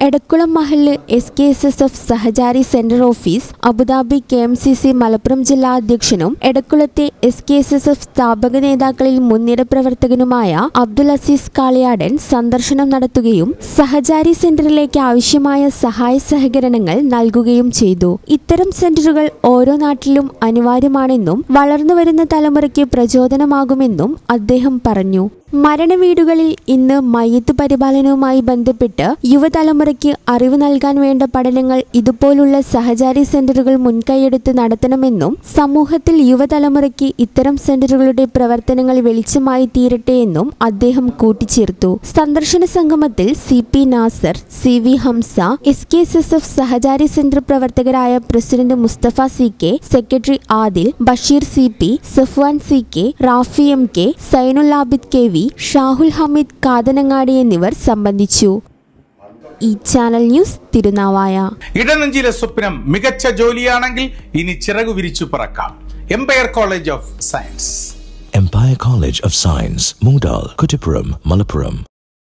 Edakkulam Mahal S K S S F Sahachari centre office Abu Dhabi K M C C Malappuram ജില്ലാ അധ്യക്ഷനും എടക്കുളത്തെ S K S S F സ്ഥാപക നേതാക്കളിൽ മുൻനിര പ്രവർത്തകനുമായ അബ്ദുൽ അസീസ് കാളിയാടൻ സന്ദർശനം നടത്തുകയും സഹചാരി സെന്ററിലേക്ക് ആവശ്യമായ സഹായ സഹകരണങ്ങൾ നൽകുകയും ചെയ്തു. ഇത്തരം സെന്ററുകൾ ഓരോ നാട്ടിലും അനിവാര്യമാണെന്നും വളർന്നുവരുന്ന തലമുറയ്ക്ക് പ്രചോദനമാകുമെന്നും അദ്ദേഹം പറഞ്ഞു. മരണവീടുകളിൽ ഇന്ന് മയ്യത്ത് പരിപാലനവുമായി ബന്ധപ്പെട്ട് യുവതലമുറയ്ക്ക് അറിവ് നൽകാൻ വേണ്ട പഠനങ്ങൾ ഇതുപോലുള്ള സഹചാരി സെന്ററുകൾ മുൻകൈയെടുത്ത് നടത്തണമെന്നും സമൂഹത്തിൽ യുവതലമുറയ്ക്ക് ഇത്തരം സെന്ററുകളുടെ പ്രവർത്തനങ്ങൾ വെളിച്ചമായി തീരട്ടെ എന്നും അദ്ദേഹം കൂട്ടിച്ചേർത്തു. സന്ദർശന സംഗമത്തിൽ C P Nasar C V Hamza S K S S F Sahachari centre പ്രവർത്തകരായ president Mustafa C K secretary Adil Basheer C P Safwan C K Rafi M K Zainul Abid K V Shahul Hameed Kathanangadi എന്നിവർ സംബന്ധിച്ചു. ഈ channel news Thirunavaya. ഇടനെഞ്ചിലെ സ്വപ്നം മികച്ച ജോലിയാണെങ്കിൽ ഇനി ചിറകു വിരിച്ചു പറക്കാം. Empire College of Science Empire College of Science Moondal, Kuttipuram, Malappuram.